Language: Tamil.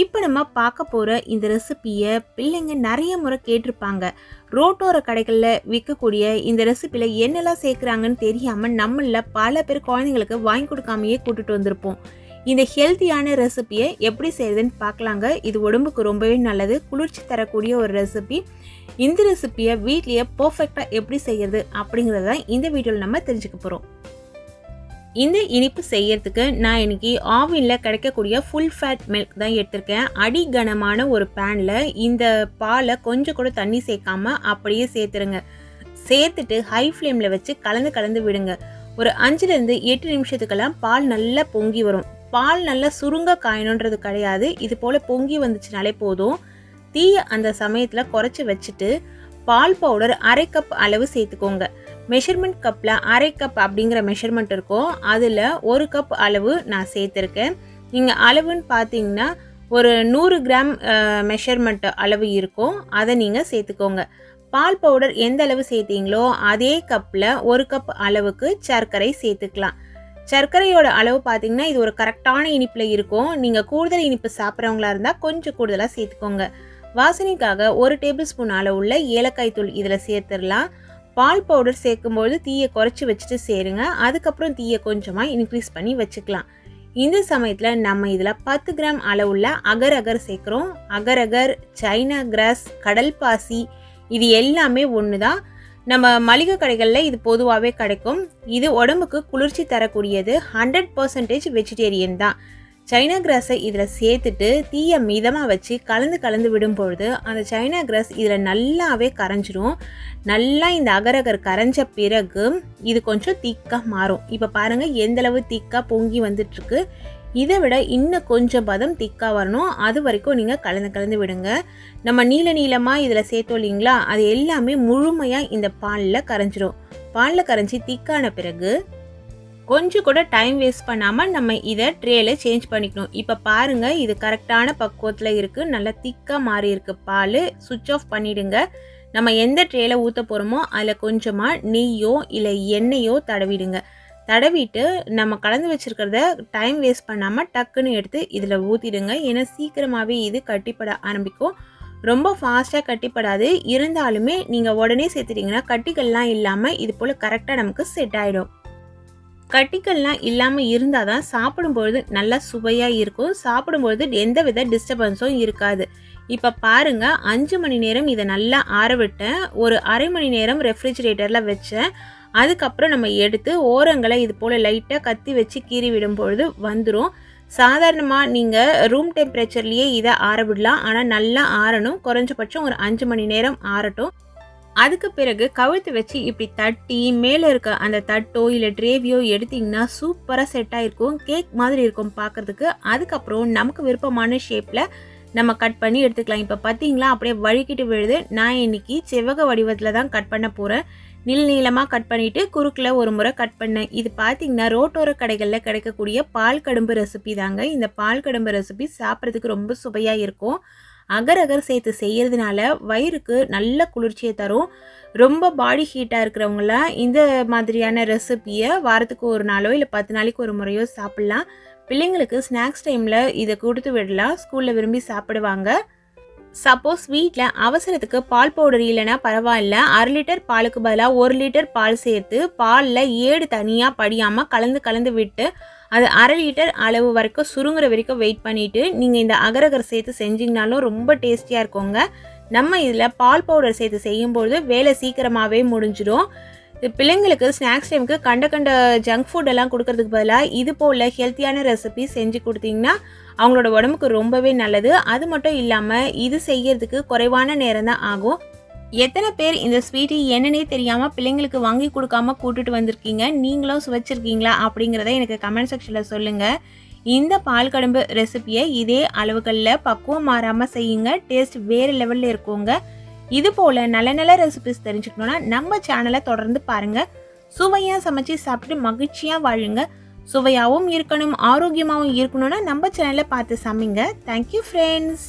இப்போ நம்ம பார்க்க போகிற இந்த ரெசிபியை பிள்ளைங்க நிறைய முறை கேட்டிருப்பாங்க. ரோட்டோர கடைகளில் விற்கக்கூடிய இந்த ரெசிபியில் என்னெல்லாம் சேர்க்குறாங்கன்னு தெரியாமல் நம்மள பல பேர் குழந்தைங்களுக்கு வாங்கி கொடுக்காமையே கூட்டுட்டு வந்திருப்போம். இந்த ஹெல்த்தியான ரெசிபியை எப்படி செய்யுதுன்னு பார்க்கலாங்க. இது உடம்புக்கு ரொம்பவே நல்லது. குளிர்ச்சி தரக்கூடிய ஒரு ரெசிபி இந்த ரெசிபியை வீட்லேயே பர்ஃபெக்டாக எப்படி செய்கிறது அப்படிங்கிறத இந்த வீடியோவில் நம்ம தெரிஞ்சுக்க போகிறோம் இந்த இனிப்பு செய்யறதுக்கு நான் இன்னைக்கு ஆவினில் கிடைக்கக்கூடிய ஃபுல் ஃபேட் மில்க் தான் எடுத்திருக்கேன். அடிகனமான ஒரு பேனில் இந்த பாலை கொஞ்சம் கூட தண்ணி சேர்க்காம அப்படியே சேர்த்துருங்க. சேர்த்துட்டு ஹை ஃப்ளேமில் வச்சு கலந்து கலந்து விடுங்க. ஒரு அஞ்சுலேருந்து எட்டு நிமிஷத்துக்கெல்லாம் பால் நல்லா பொங்கி வரும். பால் நல்லா சுருங்க காயணுன்றது கிடையாது. இது போல் பொங்கி வந்துச்சுனாலே போதும். தீயை அந்த சமயத்தில் குறைச்சி வச்சுட்டு பால் பவுடர் அரை கப் அளவு சேர்த்துக்கோங்க. மெஷர்மெண்ட் கப்பில் அரை கப் அப்படிங்கிற மெஷர்மெண்ட் இருக்கும். அதில் ஒரு கப் அளவு நான் சேர்த்துருக்கேன். நீங்கள் அளவுன்னு பார்த்தீங்கன்னா ஒரு நூறு கிராம் மெஷர்மெண்ட் அளவு இருக்கும். அதை நீங்கள் சேர்த்துக்கோங்க. பால் பவுடர் எந்த அளவு சேர்த்தீங்களோ அதே கப்பில் ஒரு கப் அளவுக்கு சர்க்கரை சேர்த்துக்கலாம். சர்க்கரையோட அளவு பார்த்தீங்கன்னா இது ஒரு கரெக்டான இனிப்பில் இருக்கும். நீங்கள் கூடுதல் இனிப்பு சாப்பிட்றவங்களா இருந்தால் கொஞ்சம் கூடுதலாக சேர்த்துக்கோங்க. வாசனைக்காக ஒரு டேபிள் ஸ்பூன் அளவுள்ள ஏலக்காய் தூள் இதில் சேர்த்துடலாம். பால் பவுடர் சேர்க்கும்போது தீயை குறைச்சி வச்சுட்டு சேருங்க. அதுக்கப்புறம் தீயை கொஞ்சமாக இன்க்ரீஸ் பண்ணி வச்சுக்கலாம். இந்த சமயத்தில் நம்ம இதில் பத்து கிராம் அளவுள்ள அகர் அகர் சேர்க்குறோம். அகர் அகர் சைனா கிராஸ் கடல் பாசி இது எல்லாமே ஒன்று தான் நம்ம மளிகை கடைகளில் இது பொதுவாகவே கிடைக்கும். இது உடம்புக்கு குளிர்ச்சி தரக்கூடியது. ஹண்ட்ரட் பர்சன்டேஜ் வெஜிடேரியன் தான். சைனா கிராஸை இதில் சேர்த்துட்டு தீயை மிதமாக வச்சு கலந்து கலந்து விடும்பொழுது அந்த சைனா கிராஸ் இதில் நல்லாவே கரைஞ்சிரும். நல்லா இந்த அகரகர் கரைஞ்ச பிறகு இது கொஞ்சம் திக்காக மாறும். இப்போ பாருங்கள் எந்தளவு திக்காக பொங்கி வந்துட்டுருக்கு. இதை விட இன்னும் கொஞ்சம் பதம் திக்காக வரணும். அது வரைக்கும் நீங்கள் கலந்து கலந்து விடுங்க. நம்ம நீல நீளமாக இதில் சேர்த்தோம் இல்லைங்களா? அது எல்லாமே முழுமையாக இந்த பாலில் கரைஞ்சிரும். பாலில் கரைஞ்சி திக்கான பிறகு கொஞ்சம் கூட டைம் வேஸ்ட் பண்ணாமல் நம்ம இதை ட்ரேல சேஞ்ச் பண்ணிக்கணும். இப்போ பாருங்கள் இது கரெக்டான பக்குவத்தில் இருக்குது நல்லா திக்காக மாறி இருக்கு. பால் சுவிட்ச் ஆஃப் பண்ணிடுங்க. நம்ம எந்த ட்ரேல ஊற்ற போகிறோமோ அதில் கொஞ்சமாக நெய்யோ இல்லை எண்ணெயோ தடவிடுங்க. தடவிட்டு நம்ம கலந்து வச்சுருக்கிறத டைம் வேஸ்ட் பண்ணாமல் டக்குன்னு எடுத்து இதில் ஊற்றிடுங்க ஏன்னா சீக்கிரமாகவே இது கட்டிப்பட ஆரம்பிக்கும். ரொம்ப ஃபாஸ்ட்டாக கட்டிப்படாது. இருந்தாலுமே நீங்கள் உடனே சேர்த்துட்டிங்கன்னா கட்டிகள்லாம் இல்லாமல் இது போல் கரெக்டாக நமக்கு செட் ஆகிடும் கட்டிக்கல்லாம் இல்லாமல் இருந்தால் தான் சாப்பிடும்பொழுது நல்லா சுவையாக இருக்கும். சாப்பிடும்பொழுது எந்த வித டிஸ்டர்பன்ஸும் இருக்காது. இப்போ பாருங்கள் அஞ்சு மணி நேரம் இதை நல்லா ஆற விட்டேன். ஒரு அரை மணி நேரம் ரெஃப்ரிஜிரேட்டரில் வச்சேன். அதுக்கப்புறம் நம்ம எடுத்து ஓரங்களை இது போல் லைட்டாக கத்தி வச்சு கீறி விடும்பொழுது வந்துடும் சாதாரணமாக நீங்கள் ரூம் டெம்பரேச்சர்லேயே இதை ஆற விடலாம். ஆனால் நல்லா ஆறணும். குறைஞ்சபட்சம் ஒரு அஞ்சு மணி நேரம் ஆறட்டும். அதுக்கு பிறகு கவிழ்த்து வச்சு இப்படி தட்டி மேலே இருக்க அந்த தட்டோ இல்லை ட்ரேவியோ எடுத்திங்கன்னா சூப்பராக செட் ஆகிருக்கும் கேக் மாதிரி இருக்கும் பார்க்குறதுக்கு அதுக்கப்புறம் நமக்கு விருப்பமான ஷேப்பில் நம்ம கட் பண்ணி எடுத்துக்கலாம். இப்போ பார்த்தீங்களா அப்படியே வழுக்கிட்டு விழுது. நான் இன்னைக்கு செவ்வக வடிவத்தில் தான் கட் பண்ண போகிறேன் நீள் நீளமாக கட் பண்ணிவிட்டு குறுக்கில் ஒரு முறை கட் பண்ணேன். இது பார்த்தீங்கன்னா ரோட்டோர கடைகளில் கிடைக்கக்கூடிய பால் கடும்பு ரெசிபி தாங்க. இந்த பால் கடும்பு ரெசிபி சாப்பிட்றதுக்கு ரொம்ப சுவையாக இருக்கும். அகர் அகர் சேர்த்து செய்கிறதுனால வயிறுக்கு நல்ல குளிர்ச்சியை தரும். ரொம்ப பாடி ஹீட்டாக இருக்கிறவங்களாம் இந்த மாதிரியான ரெசிப்பியை வாரத்துக்கு ஒரு நாளோ இல்லை பத்து நாளைக்கு ஒரு முறையோ சாப்பிட்லாம். பிள்ளைங்களுக்கு ஸ்நாக்ஸ் டைமில் இதை கொடுத்து விடலாம். ஸ்கூலில் விரும்பி சாப்பிடுவாங்க. சப்போஸ் வீட்டில் அவசரத்துக்கு பால் பவுடர் இல்லைன்னா பரவாயில்ல. அரை லிட்டர் பாலுக்கு பதிலாக ஒரு லிட்டர் பால் சேர்த்து பாலில் ஏடு தனியாக படியாமல் கலந்து கலந்து விட்டு அது அரை லிட்டர் அளவு வரைக்கும் சுருங்குற வரைக்கும் வெயிட் பண்ணிவிட்டு நீங்கள் இந்த அகரகர் சேர்த்து செஞ்சிங்கனாலும் ரொம்ப டேஸ்டியாக இருக்குங்க. நம்ம இதில் பால் பவுடர் சேர்த்து செய்யும்பொழுது வேலை சீக்கிரமாகவே முடிஞ்சிடும். பிள்ளைங்களுக்கு ஸ்நாக்ஸ் டைமுக்கு கண்ட கண்ட ஜங்க் ஃபுட் எல்லாம் கொடுக்கறதுக்கு பதிலாக இது போல் ஹெல்த்தியான ரெசிபி செஞ்சு கொடுத்தீங்கன்னா அவங்களோட உடம்புக்கு ரொம்பவே நல்லது. அது மட்டும் இல்லாமல் இது செய்யறதுக்கு குறைவான நேரம் தான் ஆகும். எத்தனை பேர் இந்த ஸ்வீட்டு என்னன்னே தெரியாமல் பிள்ளைங்களுக்கு வாங்கி கொடுக்காம கூட்டுட்டு வந்திருக்கீங்க? நீங்களும் சுவைச்சிருக்கீங்களா? அப்படிங்கிறத எனக்கு கமெண்ட் செக்ஷனில் சொல்லுங்கள் இந்த பால் கடம்பு ரெசிபியை இதே அளவுகளில் பக்குவம் மாறாமல் செய்யுங்க. டேஸ்ட் வேறு லெவலில் இருக்குங்க. இது போல் நல்ல நல்ல ரெசிபிஸ் தெரிஞ்சுக்கணுன்னா நம்ம சேனலை தொடர்ந்து பாருங்கள் சுவையாக சமைச்சு சாப்பிட்டு மகிழ்ச்சியாக வாழுங்க. சுவையாகவும் இருக்கணும் ஆரோக்கியமாகவும் இருக்கணும்னா நம்ம சேனலை பார்த்து சமைங்க. Thank you friends